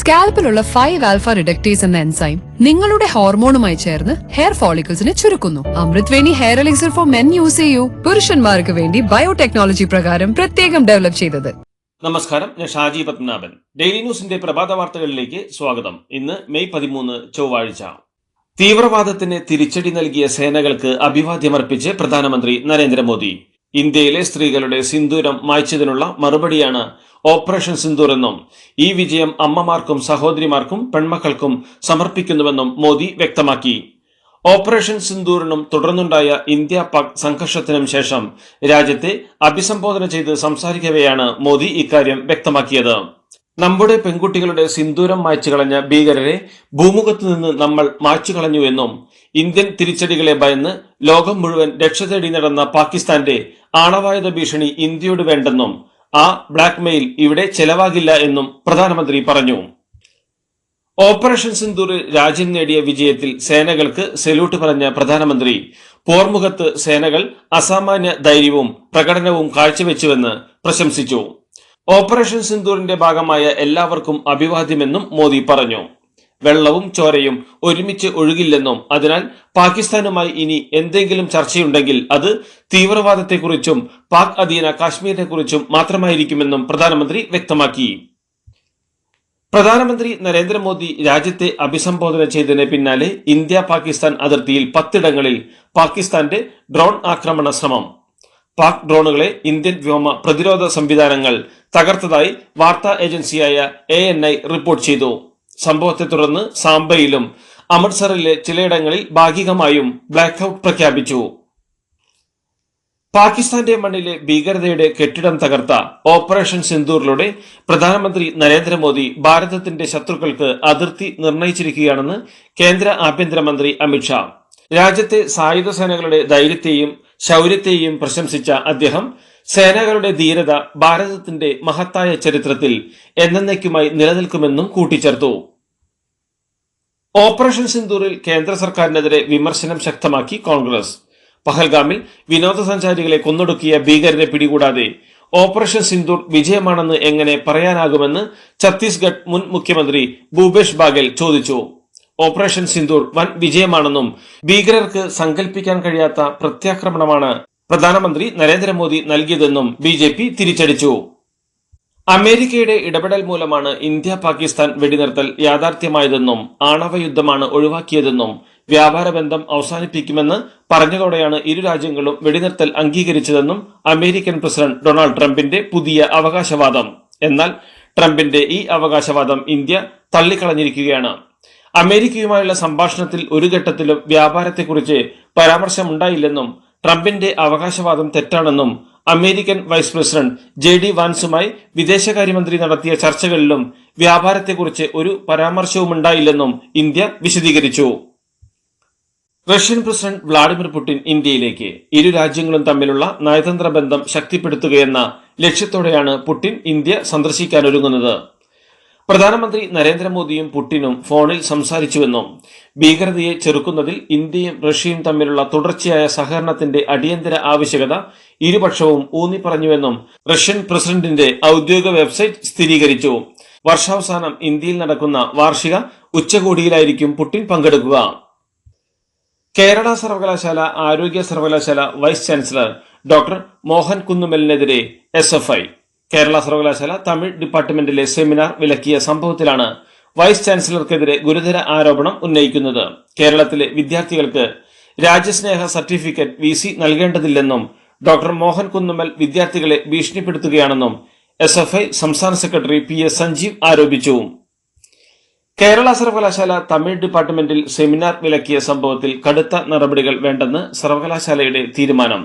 സ്കാൽപ്പിലുള്ള five alpha reductase എന്ന enzyme നിങ്ങളുടെ ഹോർമോണുമായി ചേർന്ന് ഹെയർ ഫോളിക്കിൾസിനെ ചുരുക്കുന്നു. Amrit Veni hair elixir for men use ചെയ്യൂ. പുരുഷന്മാർക്ക് വേണ്ടി ബയോടെക്നോളജി പ്രകാരം പ്രത്യേകം ഡെവലപ്പ് ചെയ്തത്. നമസ്കാരം. ഞാൻ ഷാജി പത്മനാഭൻ. ഡെയിലി ന്യൂസിന്റെ പ്രഭാത വാർത്തകളിലേക്ക് സ്വാഗതം. ഇന്ന് മെയ് പതിമൂന്ന് ചൊവ്വാഴ്ച. തീവ്രവാദത്തിന് തിരിച്ചടി നൽകിയ സേനകൾക്ക് അഭിവാദ്യമർപ്പിച്ച് പ്രധാനമന്ത്രി നരേന്ദ്രമോദി. ഇന്ത്യയിലെ സ്ത്രീകളുടെ സിന്ദൂരം മായ്ച്ചതിനുള്ള മറുപടിയാണ് ഓപ്പറേഷൻ സിന്ദൂർ എന്നും ഈ വിജയം അമ്മമാർക്കും സഹോദരിമാർക്കും പെൺമക്കൾക്കും സമർപ്പിക്കുന്നുവെന്നും മോദി വ്യക്തമാക്കി. ഓപ്പറേഷൻ സിന്ദൂറിനും തുടർന്നുണ്ടായ ഇന്ത്യ പാക് സംഘർഷത്തിനും ശേഷം രാജ്യത്തെ അഭിസംബോധന ചെയ്ത് സംസാരിക്കവെയാണ് മോദി ഇക്കാര്യം വ്യക്തമാക്കിയത്. നമ്മുടെ പെൺകുട്ടികളുടെ സിന്ദൂരം മായ്ച്ചു കളഞ്ഞ ഭീകരരെ ഭൂമുഖത്ത് നിന്ന് നമ്മൾ മായ്ച്ചു കളഞ്ഞുവെന്നും ഇന്ത്യൻ തിരിച്ചടികളെ ഭയന്ന് ലോകം മുഴുവൻ രക്ഷ തേടി നടന്ന പാകിസ്ഥാന്റെ ആണവായുധ ഭീഷണി ഇന്ത്യയോട് വേണ്ടെന്നും ആ ബ്ലാക്ക്മെയിൽ ഇവിടെ ചെലവാകില്ല എന്നും പ്രധാനമന്ത്രി പറഞ്ഞു. ഓപ്പറേഷൻ സിന്ദൂറിൽ രാജ്യം നേടിയ വിജയത്തിൽ സേനകൾക്ക് സല്യൂട്ട് പറഞ്ഞ പ്രധാനമന്ത്രി പോർമുഖത്ത് സേനകൾ അസാമാന്യ ധൈര്യവും പ്രകടനവും കാഴ്ചവെച്ചുവെന്ന് പ്രശംസിച്ചു. ഓപ്പറേഷൻ സിന്ദൂറിന്റെ ഭാഗമായ എല്ലാവർക്കും അഭിവാദ്യമെന്നും മോദി പറഞ്ഞു. വെള്ളവും ചോരയും ഒരുമിച്ച് ഒഴുകില്ലെന്നും അതിനാൽ പാകിസ്ഥാനുമായി ഇനി എന്തെങ്കിലും ചർച്ചയുണ്ടെങ്കിൽ അത് തീവ്രവാദത്തെക്കുറിച്ചും പാക് അധീന കാശ്മീരിനെക്കുറിച്ചും മാത്രമായിരിക്കുമെന്നും പ്രധാനമന്ത്രി വ്യക്തമാക്കി. പ്രധാനമന്ത്രി നരേന്ദ്രമോദി രാജ്യത്തെ അഭിസംബോധന ചെയ്തതിന് പിന്നാലെ ഇന്ത്യ പാകിസ്ഥാൻ അതിർത്തിയിൽ പത്തിടങ്ങളിൽ പാകിസ്ഥാന്റെ ഡ്രോൺ ആക്രമണ ശ്രമം. പാക് ഡ്രോണുകളെ ഇന്ത്യൻ വ്യോമ പ്രതിരോധ സംവിധാനങ്ങൾ തകർത്തതായി വാർത്താ ഏജൻസിയായ എ റിപ്പോർട്ട് ചെയ്തു. സംഭവത്തെ തുടർന്ന് സാംബയിലും അമൃത്സറിലെ ചിലയിടങ്ങളിൽ ഭാഗികമായും ബ്ലാക്ക് ഔട്ട് പ്രഖ്യാപിച്ചു. പാകിസ്ഥാന്റെ മണ്ണിലെ ഭീകരതയുടെ കെട്ടിടം തകർത്ത ഓപ്പറേഷൻ സിന്ദൂറിലൂടെ പ്രധാനമന്ത്രി നരേന്ദ്രമോദി ഭാരതത്തിന്റെ ശത്രുക്കൾക്ക് അതിർത്തി നിർണയിച്ചിരിക്കുകയാണെന്ന് കേന്ദ്ര ആഭ്യന്തരമന്ത്രി അമിത്ഷാ രാജ്യത്തെ സായുധ സേനകളുടെ ധൈര്യത്തെയും ശൗര്യത്തെയും പ്രശംസിച്ച അദ്ദേഹം സേനകളുടെ ധീരത ഭാരതത്തിന്റെ മഹത്തായ ചരിത്രത്തിൽ എന്നേക്കുമായി നിലനിൽക്കുമെന്നും കൂട്ടിച്ചേർത്തു. ഓപ്പറേഷൻ സിന്ദൂറിൽ കേന്ദ്ര സർക്കാരിനെതിരെ വിമർശനം ശക്തമാക്കി കോൺഗ്രസ്. പഹൽഗാമിൽ വിനോദസഞ്ചാരികളെ കൊന്നൊടുക്കിയ ഭീകരരെ പിടികൂടാതെ ഓപ്പറേഷൻ സിന്ദൂർ വിജയമാണെന്ന് എങ്ങനെ പറയാനാകുമെന്ന് ഛത്തീസ്ഗഡ് മുൻ മുഖ്യമന്ത്രി ഭൂപേഷ് ബാഗേൽ ചോദിച്ചു. ഓപ്പറേഷൻ സിന്ദൂർ വൻ വിജയമാണെന്നും ഭീകരർക്ക് സങ്കല്പിക്കാൻ കഴിയാത്ത പ്രത്യാക്രമണമാണ് പ്രധാനമന്ത്രി നരേന്ദ്രമോദി നൽകിയതെന്നും ബി ജെ പി തിരിച്ചടിച്ചു. അമേരിക്കയുടെ ഇടപെടൽ മൂലമാണ് ഇന്ത്യ പാകിസ്ഥാൻ വെടിനിർത്തൽ യാഥാർത്ഥ്യമായതെന്നും ആണവ യുദ്ധമാണ് ഒഴിവാക്കിയതെന്നും വ്യാപാര ബന്ധം അവസാനിപ്പിക്കുമെന്ന് പറഞ്ഞതോടെയാണ് ഇരു രാജ്യങ്ങളും വെടിനിർത്തൽ അംഗീകരിച്ചതെന്നും അമേരിക്കൻ പ്രസിഡന്റ് ഡൊണാൾഡ് ട്രംപിന്റെ പുതിയ അവകാശവാദം. എന്നാൽ ട്രംപിന്റെ ഈ അവകാശവാദം ഇന്ത്യ തള്ളിക്കളഞ്ഞിരിക്കുകയാണ്. അമേരിക്കയുമായുള്ള സംഭാഷണത്തിൽ ഒരു ഘട്ടത്തിലും വ്യാപാരത്തെക്കുറിച്ച് പരാമർശമുണ്ടായില്ലെന്നും ട്രംപിന്റെ അവകാശവാദം തെറ്റാണെന്നും American vice president J D വാൻസുമായി വിദേശകാര്യമന്ത്രി നടത്തിയ ചർച്ചകളിലും വ്യാപാരത്തെക്കുറിച്ച് ഒരു പരാമർശവും ഉണ്ടായില്ലെന്നും ഇന്ത്യ വിശദീകരിച്ചു. റഷ്യൻ പ്രസിഡന്റ് വ്ളാഡിമിർ പുടിൻ ഇന്ത്യയിലേക്ക് ഇരു രാജ്യങ്ങളും തമ്മിലുള്ള നയതന്ത്ര ബന്ധം ശക്തിപ്പെടുത്തുകയെന്ന ലക്ഷ്യത്തോടെയാണ് പുടിൻ ഇന്ത്യ സന്ദർശിക്കാനൊരുങ്ങുന്നത് പ്രധാനമന്ത്രി നരേന്ദ്രമോദിയും പുടിനും ഫോണിൽ സംസാരിച്ചുവെന്നും ഭീകരതയെ ചെറുക്കുന്നതിൽ ഇന്ത്യയും റഷ്യയും തമ്മിലുള്ള തുടർച്ചയായ സഹകരണത്തിന്റെ അടിയന്തര ആവശ്യകത ഇരുപക്ഷവും ഊന്നിപ്പറഞ്ഞുവെന്നും റഷ്യൻ പ്രസിഡന്റിന്റെ ഔദ്യോഗിക വെബ്സൈറ്റ് സ്ഥിരീകരിച്ചു. വർഷാവസാനം ഇന്ത്യയിൽ നടക്കുന്ന വാർഷിക ഉച്ചകോടിയിലായിരിക്കും പുടിൻ പങ്കെടുക്കുക. കേരള സർവകലാശാല ആരോഗ്യ സർവകലാശാല വൈസ് ചാൻസലർ ഡോക്ടർ മോഹൻ കുന്നുമലിനെതിരെ എസ് കേരള സർവകലാശാല തമിഴ് ഡിപ്പാർട്ട്മെന്റിലെ സെമിനാർ വിലക്കിയ സംഭവത്തിലാണ് വൈസ് ചാൻസലർക്കെതിരെ ഗുരുതര ആരോപണം ഉന്നയിക്കുന്നത്. കേരളത്തിലെ വിദ്യാർത്ഥികൾക്ക് രാജ്യസ്നേഹ സർട്ടിഫിക്കറ്റ് വി സി നൽകേണ്ടതില്ലെന്നും ഡോക്ടർ മോഹൻ കുന്നുമൽ വിദ്യാർത്ഥികളെ ഭീഷണിപ്പെടുത്തുകയാണെന്നും എസ് എഫ് ഐ സംസ്ഥാന സെക്രട്ടറി പി എസ് സഞ്ജീവ് ആരോപിച്ചു. കേരള സർവകലാശാല തമിഴ് ഡിപ്പാർട്ട്മെന്റിൽ സെമിനാർ വിലക്കിയ സംഭവത്തിൽ കടുത്ത നടപടികൾ വേണ്ടെന്ന് സർവകലാശാലയുടെ തീരുമാനം.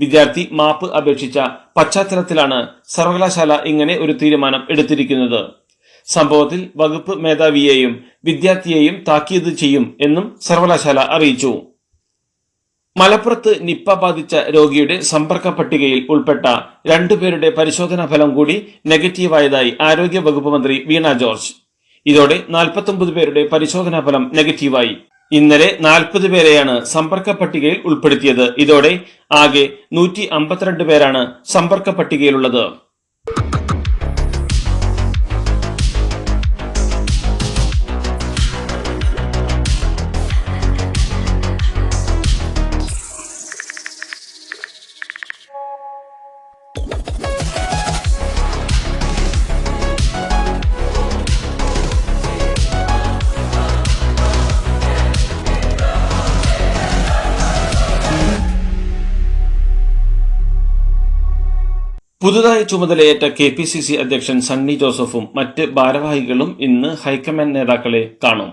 വിദ്യാർത്ഥി മാപ്പ് അപേക്ഷിച്ച പശ്ചാത്തലത്തിലാണ് സർവകലാശാല ഇങ്ങനെ ഒരു തീരുമാനം എടുത്തിരിക്കുന്നത്. സംഭവത്തിൽ വകുപ്പ് മേധാവിയെയും വിദ്യാർത്ഥിയെയും താക്കീത് ചെയ്യും എന്നും സർവകലാശാല അറിയിച്ചു. മലപ്പുറത്ത് നിപ്പ ബാധിച്ച രോഗിയുടെ സമ്പർക്ക പട്ടികയിൽ ഉൾപ്പെട്ട രണ്ടുപേരുടെ പരിശോധനാ ഫലം കൂടി നെഗറ്റീവായതായി ആരോഗ്യ വകുപ്പ് മന്ത്രി വീണ ജോർജ്. ഇതോടെ 49 പേരുടെ പരിശോധനാ ഫലം നെഗറ്റീവായി. ഇന്നലെ നാൽപ്പത് പേരെയാണ് സമ്പർക്ക പട്ടികയിൽ ഉൾപ്പെടുത്തിയത്. ഇതോടെ ആകെ നൂറ്റി പേരാണ് സമ്പർക്ക പട്ടികയിലുള്ളത്. പുതുതായി ചുമതലയേറ്റ കെ പി സി സി അധ്യക്ഷൻ സണ്ണി ജോസഫും മറ്റ് ഭാരവാഹികളും ഇന്ന് ഹൈക്കമാൻഡ് നേതാക്കളെ കാണും.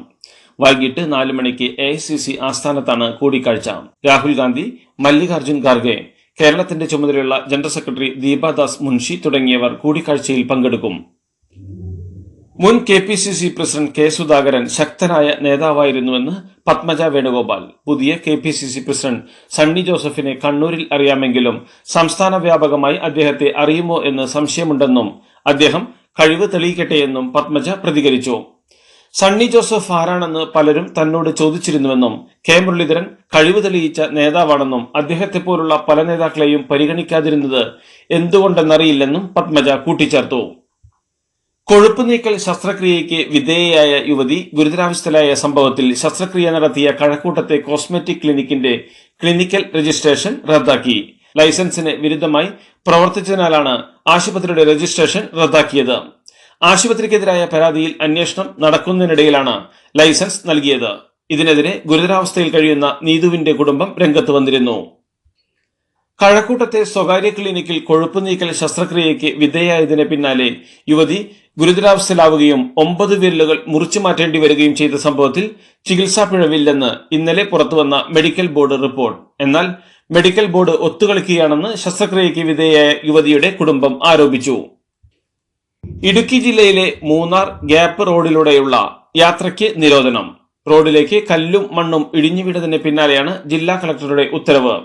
വൈകിട്ട് നാല് മണിക്ക് എ ഐ സി സി ആസ്ഥാനത്താണ് കൂടിക്കാഴ്ച. രാഹുൽ ഗാന്ധി മല്ലികാർജുൻ ഖാർഗെ കേരളത്തിന്റെ ചുമതലയുള്ള ജനറൽ സെക്രട്ടറി ദീപാദാസ് മുൻഷി തുടങ്ങിയവർ കൂടിക്കാഴ്ചയിൽ പങ്കെടുക്കും. മുൻ K P C C president K Sudhakaran ശക്തനായ നേതാവായിരുന്നുവെന്ന് പത്മജ വേണുഗോപാൽ പുതിയ K P C C president Sunny ജോസഫിനെ കണ്ണൂരിൽ അറിയാമെങ്കിലും സംസ്ഥാന വ്യാപകമായി അദ്ദേഹത്തെ അറിയുമോ എന്ന് സംശയമുണ്ടെന്നും അദ്ദേഹം കഴിവ് തെളിയിക്കട്ടെയെന്നും പത്മജ പ്രതികരിച്ചു. സണ്ണി ജോസഫ് ആരാണെന്ന് പലരും തന്നോട് ചോദിച്ചിരുന്നുവെന്നും കെ മുരളീധരൻ കഴിവ് തെളിയിച്ച നേതാവാണെന്നും അദ്ദേഹത്തെ പോലുള്ള പല നേതാക്കളെയും പരിഗണിക്കാതിരുന്നത് എന്തുകൊണ്ടെന്നറിയില്ലെന്നും പത്മജ കൂട്ടിച്ചേർത്തു. കൊഴുപ്പ് നീക്കൽ ശസ്ത്രക്രിയയ്ക്ക് വിധേയയായ യുവതി ഗുരുതരാവസ്ഥയിലായ സംഭവത്തിൽ ശസ്ത്രക്രിയ നടത്തിയ കഴക്കൂട്ടത്തെ കോസ്മെറ്റിക് ക്ലിനിക്കിന്റെ ക്ലിനിക്കൽ രജിസ്ട്രേഷൻ റദ്ദാക്കി. ലൈസൻസിന് വിരുദ്ധമായി പ്രവർത്തിച്ചതിനാലാണ് ആശുപത്രിയുടെ രജിസ്ട്രേഷൻ റദ്ദാക്കിയത്. ആശുപത്രിക്കെതിരായ പരാതിയിൽ അന്വേഷണം നടക്കുന്നതിനിടയിലാണ് ലൈസൻസ് നൽകിയത്. ഇതിനെതിരെ ഗുരുതരാവസ്ഥയിൽ കഴിയുന്ന നീതുവിന്റെ കുടുംബം രംഗത്ത് വന്നിരുന്നു. കഴക്കൂട്ടത്തെ സ്വകാര്യ ക്ലിനിക്കിൽ കൊഴുപ്പ് നീക്കൽ ശസ്ത്രക്രിയയ്ക്ക് വിധേയായതിന് പിന്നാലെ യുവതി ഗുരുതരാവസ്ഥയിലാവുകയും ഒമ്പത് വിരലുകൾ മുറിച്ചു മാറ്റേണ്ടി വരികയും ചെയ്ത സംഭവത്തിൽ ചികിത്സാ പിഴവില്ലെന്ന് ഇന്നലെ പുറത്തുവന്ന മെഡിക്കൽ ബോർഡ് റിപ്പോർട്ട്. എന്നാൽ മെഡിക്കൽ ബോർഡ് ഒത്തുകളിക്കുകയാണെന്ന് ശസ്ത്രക്രിയയ്ക്ക് വിധേയയായ യുവതിയുടെ കുടുംബം ആരോപിച്ചു. ഇടുക്കി ജില്ലയിലെ മൂന്നാർ ഗ്യാപ്പ് റോഡിലൂടെയുള്ള യാത്രയ്ക്ക് നിരോധനം. റോഡിലേക്ക് കല്ലും മണ്ണും ഇടിഞ്ഞു വീണതിന് പിന്നാലെയാണ് ജില്ലാ കളക്ടറുടെ ഉത്തരവ്.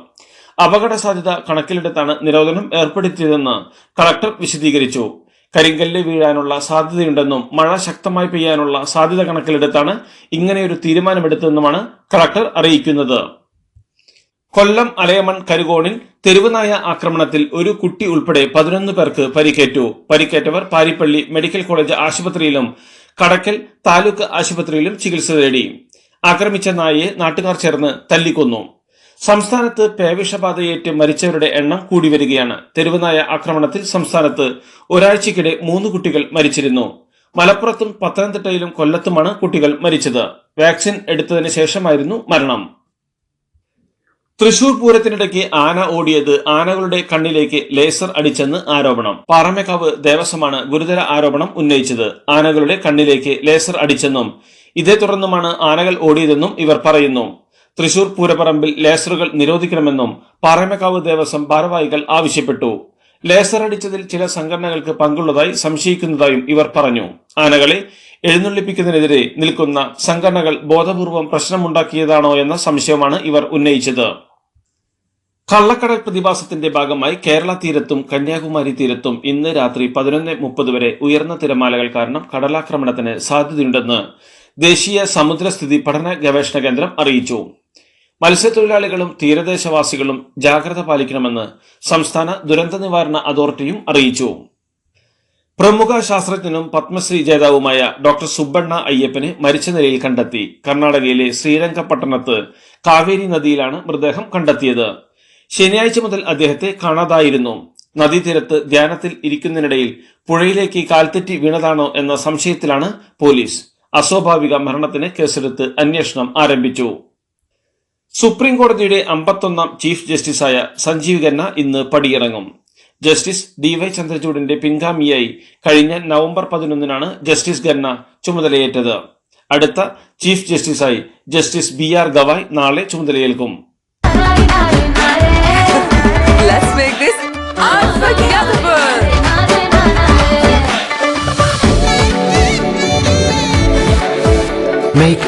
അപകട സാധ്യത കണക്കിലെടുത്താണ് നിരോധനം ഏർപ്പെടുത്തിയതെന്ന് കളക്ടർ വിശദീകരിച്ചു. കരിങ്കല്ല് വീഴാനുള്ള സാധ്യതയുണ്ടെന്നും മഴ ശക്തമായി പെയ്യാനുള്ള സാധ്യത കണക്കിലെടുത്താണ് ഇങ്ങനെയൊരു തീരുമാനമെടുത്തതെന്നുമാണ് കളക്ടർ അറിയിക്കുന്നത്. കൊല്ലം അലയമൺ കരുകോണിൽ തെരുവുനായ ആക്രമണത്തിൽ ഒരു കുട്ടി ഉൾപ്പെടെ പതിനൊന്ന് പേർക്ക് പരിക്കേറ്റു. പരിക്കേറ്റവർ പാരിപ്പള്ളി മെഡിക്കൽ കോളേജ് ആശുപത്രിയിലും കടക്കൽ താലൂക്ക് ആശുപത്രിയിലും ചികിത്സ തേടി ആക്രമിച്ച നായയെ നാട്ടുകാർ ചേർന്ന് തല്ലിക്കൊന്നു. സംസ്ഥാനത്ത് പേവിഷബാധയേറ്റ് മരിച്ചവരുടെ എണ്ണം കൂടി വരികയാണ്. തെരുവുനായ ആക്രമണത്തിൽ സംസ്ഥാനത്ത് ഒരാഴ്ചക്കിടെ മൂന്ന് കുട്ടികൾ മരിച്ചിരുന്നു. മലപ്പുറത്തും പത്തനംതിട്ടയിലും കൊല്ലത്തുമാണ് കുട്ടികൾ മരിച്ചത്. വാക്സിൻ എടുത്തതിന് ശേഷമായിരുന്നു മരണം. തൃശൂർ പൂരത്തിനിടയ്ക്ക് ആന ഓടിയത് ആനകളുടെ കണ്ണിലേക്ക് ലേസർ അടിച്ചെന്ന് ആരോപണം. പാറമേക്കാവ് ദേവസ്വമാണ് ഗുരുതര ആരോപണം ഉന്നയിച്ചത്. ആനകളുടെ കണ്ണിലേക്ക് ലേസർ അടിച്ചെന്നും ഇതേ തുടർന്നുമാണ് ആനകൾ ഓടിയതെന്നും ഇവർ പറയുന്നു. തൃശൂർ പൂരപ്പറമ്പിൽ ലേസറുകൾ നിരോധിക്കണമെന്നും പാറമേക്കാവ് ദേവസ്വം ഭാരവാഹികൾ ആവശ്യപ്പെട്ടു. ലേസർ അടിച്ചതിൽ ചില സംഘടനകൾക്ക് പങ്കുള്ളതായി സംശയിക്കുന്നതായും ഇവർ പറഞ്ഞു. ആനകളെ എഴുന്നള്ളിപ്പിക്കുന്നതിനെതിരെ നിൽക്കുന്ന സംഘടനകൾ ബോധപൂർവം പ്രശ്നമുണ്ടാക്കിയതാണോ എന്ന സംശയമാണ് ഇവർ ഉന്നയിച്ചത്. കള്ളക്കടൽ പ്രതിഭാസത്തിന്റെ ഭാഗമായി കേരള തീരത്തും കന്യാകുമാരി തീരത്തും ഇന്ന് രാത്രി പതിനൊന്ന് മുപ്പത് വരെ ഉയർന്ന തിരമാലകൾ കാരണം കടലാക്രമണത്തിന് സാധ്യതയുണ്ടെന്ന് ദേശീയ സമുദ്രസ്ഥിതി പഠന ഗവേഷണ കേന്ദ്രം അറിയിച്ചു. മത്സ്യത്തൊഴിലാളികളും തീരദേശവാസികളും ജാഗ്രത പാലിക്കണമെന്ന് സംസ്ഥാന ദുരന്ത നിവാരണ അതോറിറ്റിയും അറിയിച്ചു. പ്രമുഖ ശാസ്ത്രജ്ഞനും പത്മശ്രീ ജേതാവുമായ ഡോക്ടർ സുബ്ബണ്ണ അയ്യപ്പനെ മരിച്ച നിലയിൽ കണ്ടെത്തി. കർണാടകയിലെ ശ്രീരംഗപട്ടണത്ത് കാവേരി നദിയിലാണ് മൃതദേഹം കണ്ടെത്തിയത്. ശനിയാഴ്ച മുതൽ അദ്ദേഹത്തെ കാണാതായിരുന്നു. നദീതീരത്ത് ധ്യാനത്തിൽ ഇരിക്കുന്നതിനിടയിൽ പുഴയിലേക്ക് കാൽത്തെറ്റി വീണതാണോ എന്ന സംശയത്തിലാണ് പോലീസ്. അസ്വാഭാവിക മരണത്തിന് കേസെടുത്ത് അന്വേഷണം ആരംഭിച്ചു. സുപ്രീം കോടതിയുടെ അമ്പത്തൊന്നാം ചീഫ് ജസ്റ്റിസായ സഞ്ജീവ് ഖന്ന ഇന്ന് പടിയിറങ്ങും. ജസ്റ്റിസ് ഡി വൈ ചന്ദ്രചൂഡിന്റെ പിൻഗാമിയായി കഴിഞ്ഞ നവംബർ പതിനൊന്നിനാണ് ജസ്റ്റിസ് ഖന്ന ചുമതലയേറ്റത്. അടുത്ത ചീഫ് ജസ്റ്റിസായി ജസ്റ്റിസ് ബി ആർ ഗവായ് നാളെ ചുമതലയേൽക്കും.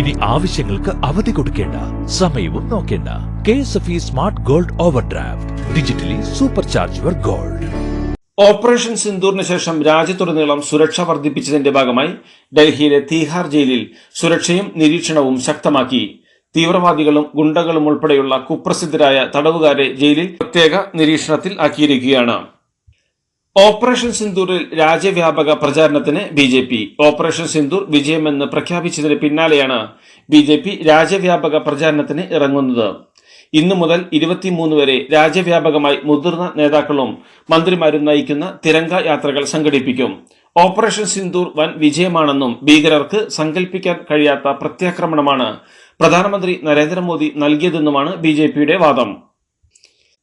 ഇനി ആവശ്യങ്ങൾക്ക് അവധി കൊടുക്കേണ്ട സമയവും നോക്കേണ്ട. K S F E smart gold overdraft digitally super charge your gold operation സിന്ദൂറിന് ശേഷം രാജ്യത്തുടനീളം സുരക്ഷ വർദ്ധിപ്പിച്ചതിന്റെ ഭാഗമായി ഡൽഹിയിലെ തീഹാർ ജയിലിൽ സുരക്ഷയും നിരീക്ഷണവും ശക്തമാക്കി. തീവ്രവാദികളും ഗുണ്ടകളും ഉൾപ്പെടെയുള്ള കുപ്രസിദ്ധരായ തടവുകാരെ ജയിലിൽ പ്രത്യേക നിരീക്ഷണത്തിൽ ആക്കിയിരിക്കുകയാണ്. ഓപ്പറേഷൻ സിന്ദൂറിൽ രാജ്യവ്യാപക പ്രചാരണത്തിന് B J P. Operation Sindoor വിജയമെന്ന് പ്രഖ്യാപിച്ചതിന് പിന്നാലെയാണ് ബി ജെ പി രാജ്യവ്യാപക പ്രചാരണത്തിന് ഇറങ്ങുന്നത്. ഇന്നു മുതൽ ഇരുപത്തിമൂന്ന് വരെ രാജ്യവ്യാപകമായി മുതിർന്ന നേതാക്കളും മന്ത്രിമാരും നയിക്കുന്ന തിരങ്ക യാത്രകൾ സംഘടിപ്പിക്കും. ഓപ്പറേഷൻ സിന്ദൂർ വൻ വിജയമാണെന്നും ഭീകരർക്ക് സങ്കല്പിക്കാൻ കഴിയാത്ത പ്രത്യാക്രമണമാണ് പ്രധാനമന്ത്രി നരേന്ദ്രമോദി നൽകിയതെന്നുമാണ് ബി വാദം.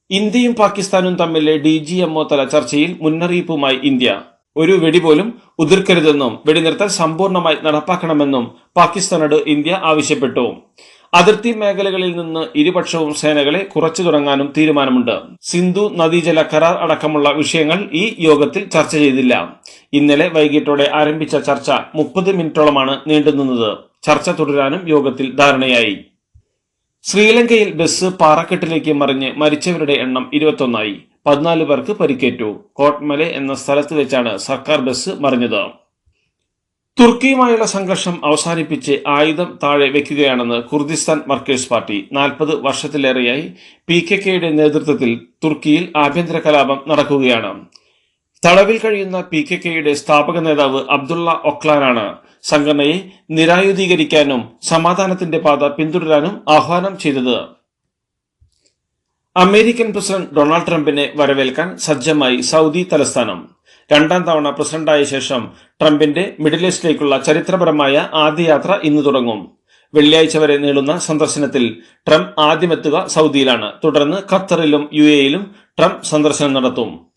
ഇന്ത്യയും പാകിസ്ഥാനും തമ്മിലെ ഡി ജി എംഒ തല ചർച്ചയിൽ മുന്നറിയിപ്പുമായി ഇന്ത്യ. ഒരു വെടി പോലും ഉതിർക്കരുതെന്നും വെടിനിർത്തൽ സമ്പൂർണമായി നടപ്പാക്കണമെന്നും പാകിസ്ഥാനോട് ഇന്ത്യ ആവശ്യപ്പെട്ടു. അതിർത്തി മേഖലകളിൽ നിന്ന് ഇരുപക്ഷവും സേനകളെ കുറച്ചു തുടങ്ങാനും തീരുമാനമുണ്ട്. സിന്ധു നദീജല കരാർ അടക്കമുള്ള വിഷയങ്ങൾ ഈ യോഗത്തിൽ ചർച്ച ചെയ്തില്ല. ഇന്നലെ വൈകിട്ടോടെ ആരംഭിച്ച ചർച്ച മുപ്പത് മിനിറ്റോളമാണ് നീണ്ടുനിന്നത്. ചർച്ച തുടരാനും യോഗത്തിൽ ധാരണയായി. ശ്രീലങ്കയിൽ ബസ് പാറക്കെട്ടിലേക്ക് മറിഞ്ഞ് മരിച്ചവരുടെ എണ്ണം ഇരുപത്തൊന്നായി. പതിനാല് പേർക്ക് പരിക്കേറ്റു. കോട്ട്മല എന്ന സ്ഥലത്ത് വെച്ചാണ് സർക്കാർ ബസ് മറിഞ്ഞത്. തുർക്കിയുമായുള്ള സംഘർഷം അവസാനിപ്പിച്ച് ആയുധം താഴെ വെക്കുകയാണെന്ന് കുർദിസ്ഥാൻ വർക്കേഴ്സ് പാർട്ടി നാൽപ്പത് വർഷത്തിലേറെയായി പി കെ കെയുടെ നേതൃത്വത്തിൽ തുർക്കിയിൽ ആഭ്യന്തര കലാപം നടക്കുകയാണ്. തടവിൽ കഴിയുന്ന പി കെ കെയുടെ സ്ഥാപക നേതാവ് അബ്ദുള്ള ഒക്ലാനാണ് സംഘടനയെ നിരായുധീകരിക്കാനും സമാധാനത്തിന്റെ പാത പിന്തുടരാനും ആഹ്വാനം ചെയ്തത്. അമേരിക്കൻ പ്രസിഡന്റ് ഡൊണാൾഡ് ട്രംപിനെ വരവേൽക്കാൻ സജ്ജമായി സൗദി തലസ്ഥാനം. രണ്ടാം തവണ പ്രസിഡന്റായ ശേഷം ട്രംപിന്റെ മിഡിൽ ഈസ്റ്റിലേക്കുള്ള ചരിത്രപരമായ ആദ്യ യാത്ര ഇന്ന് തുടങ്ങും. വെള്ളിയാഴ്ച വരെ നീളുന്ന സന്ദർശനത്തിൽ ട്രംപ് ആദ്യമെത്തുക സൗദിയിലാണ്. തുടർന്ന് ഖത്തറിലും യു എയിലും ട്രംപ് സന്ദർശനം നടത്തും.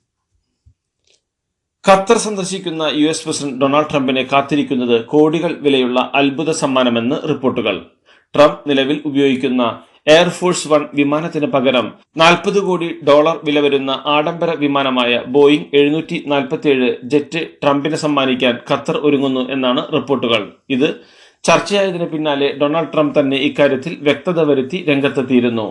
ഖത്തർ സന്ദർശിക്കുന്ന യു എസ് പ്രസിഡന്റ് ഡൊണാൾഡ് ട്രംപിനെ കാത്തിരിക്കുന്നത് കോടികൾ വിലയുള്ള അത്ഭുത സമ്മാനമെന്ന് റിപ്പോർട്ടുകൾ. ട്രംപ് നിലവിൽ ഉപയോഗിക്കുന്ന എയർഫോഴ്സ് വൺ വിമാനത്തിന് പകരം നാൽപ്പത് കോടി ഡോളർ വില വരുന്ന ആഡംബര വിമാനമായ ബോയിംഗ് എഴുന്നൂറ്റി നാൽപ്പത്തിയേഴ് ജെറ്റ് ട്രംപിനെ സമ്മാനിക്കാൻ ഖത്തർ ഒരുങ്ങുന്നു എന്നാണ് റിപ്പോർട്ടുകൾ. ഇത് ചർച്ചയായതിനു പിന്നാലെ ഡൊണാൾഡ് ട്രംപ് തന്നെ ഇക്കാര്യത്തിൽ വ്യക്തത വരുത്തി രംഗത്തെത്തിയിരുന്നു.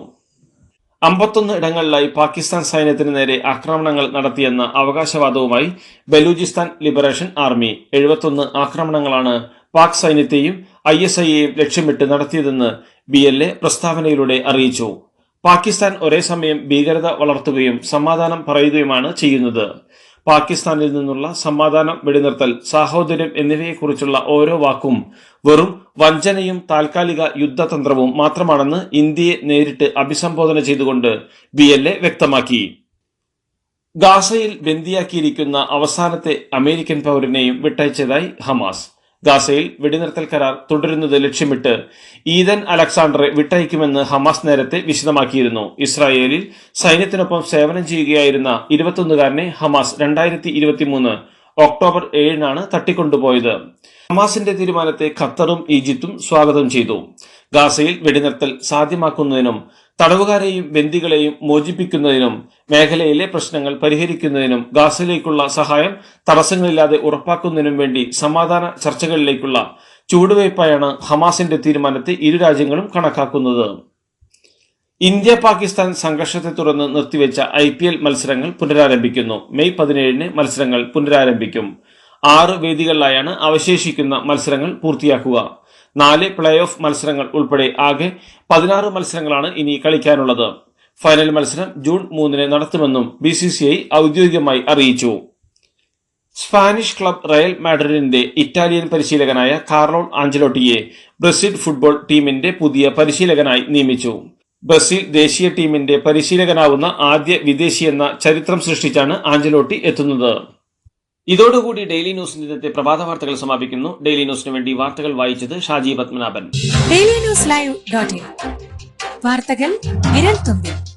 അമ്പത്തൊന്ന് ഇടങ്ങളിലായി പാകിസ്ഥാൻ സൈന്യത്തിന് നേരെ ആക്രമണങ്ങൾ നടത്തിയെന്ന അവകാശവാദവുമായി ബലൂചിസ്ഥാൻ ലിബറേഷൻ ആർമി എഴുപത്തൊന്ന് ആക്രമണങ്ങളാണ് പാക് സൈന്യത്തെയും ഐ എസ് ഐയെയും ലക്ഷ്യമിട്ട് നടത്തിയതെന്ന് ബി എൽ എ പ്രസ്താവനയിലൂടെ അറിയിച്ചു. പാകിസ്ഥാൻ ഒരേ സമയം ഭീകരത വളർത്തുകയും സമാധാനം പറയുകയുമാണ് ചെയ്യുന്നത്. പാകിസ്ഥാനിൽ നിന്നുള്ള സമാധാനം വെടിനിർത്തൽ സാഹോദര്യം എന്നിവയെക്കുറിച്ചുള്ള ഓരോ വാക്കും വെറും വഞ്ചനയും താൽക്കാലിക യുദ്ധതന്ത്രവും മാത്രമാണെന്ന് ഇന്ത്യയെ നേരിട്ട് അഭിസംബോധന ചെയ്തുകൊണ്ട് ബി എൽ എ വ്യക്തമാക്കി. ഗാസയിൽ ബന്ദിയാക്കിയിരിക്കുന്ന അവസാനത്തെ അമേരിക്കൻ പൗരനെയും വിട്ടയച്ചതായി ഹമാസ്. ഗാസയിൽ വെടിനിർത്തൽ കരാർ തുടരുന്നത് ലക്ഷ്യമിട്ട് ഈദൻ അലക്സാണ്ടറെ വിട്ടയക്കുമെന്ന് ഹമാസ് നേരത്തെ വിശദമാക്കിയിരുന്നു. ഇസ്രായേലിൽ സൈന്യത്തിനൊപ്പം സേവനം ചെയ്യുകയായിരുന്ന ഇരുപത്തൊന്നുകാരനെ ഹമാസ് രണ്ടായിരത്തി ഒക്ടോബർ ഏഴിനാണ് തട്ടിക്കൊണ്ടുപോയത്. ഹമാസിന്റെ തീരുമാനത്തെ ഖത്തറും ഈജിപ്തും സ്വാഗതം ചെയ്തു. ഗാസയിൽ വെടിനിർത്തൽ സാധ്യമാക്കുന്നതിനും തടവുകാരെയും ബന്ദികളെയും മോചിപ്പിക്കുന്നതിനും മേഖലയിലെ പ്രശ്നങ്ങൾ പരിഹരിക്കുന്നതിനും ഗാസയിലേക്കുള്ള സഹായം തടസ്സങ്ങളില്ലാതെ ഉറപ്പാക്കുന്നതിനും വേണ്ടി സമാധാന ചർച്ചകളിലേക്കുള്ള ചുവടുവയ്പായാണ് ഹമാസിന്റെ തീരുമാനത്തെ ഇരു രാജ്യങ്ങളും കണക്കാക്കുന്നത്. ഇന്ത്യ പാകിസ്ഥാൻ സംഘർഷത്തെ തുടർന്ന് നിർത്തിവെച്ച ഐ പി എൽ മത്സരങ്ങൾ പുനരാരംഭിക്കുന്നു. മെയ് പതിനേഴിന് മത്സരങ്ങൾ പുനരാരംഭിക്കും. ആറ് വേദികളിലായാണ് അവശേഷിക്കുന്ന മത്സരങ്ങൾ പൂർത്തിയാക്കുക. നാല് പ്ലേ ഓഫ് മത്സരങ്ങൾ ഉൾപ്പെടെ ആകെ പതിനാറ് മത്സരങ്ങളാണ് ഇനി കളിക്കാനുള്ളത്. ഫൈനൽ മത്സരം ജൂൺ മൂന്നിന് നടത്തുമെന്നും ബി സി സി ഐ ഔദ്യോഗികമായി അറിയിച്ചു. സ്പാനിഷ് ക്ലബ് റയൽ മാഡ്രിഡിന്റെ ഇറ്റാലിയൻ പരിശീലകനായ കാർലോൺ ആഞ്ചലോട്ടിയെ ബ്രസീൽ ഫുട്ബോൾ ടീമിന്റെ പുതിയ പരിശീലകനായി നിയമിച്ചു. ബ്രസീൽ ദേശീയ ടീമിന്റെ പരിശീലകനാവുന്ന ആദ്യ വിദേശി എന്ന ചരിത്രം സൃഷ്ടിച്ചാണ് ആഞ്ചലോട്ടി എത്തുന്നത്. ഇതോടുകൂടി ഡെയിലി ന്യൂസിന്റെ ഇന്നത്തെ പ്രഭാത വാർത്തകൾ സമാപിക്കുന്നു. ഡെയിലി ന്യൂസിന് വേണ്ടി വാർത്തകൾ വായിച്ചത് Shaji Padmanabhan. Daily news live വാർത്തകൾ വിരൽ തുമ്പിൽ.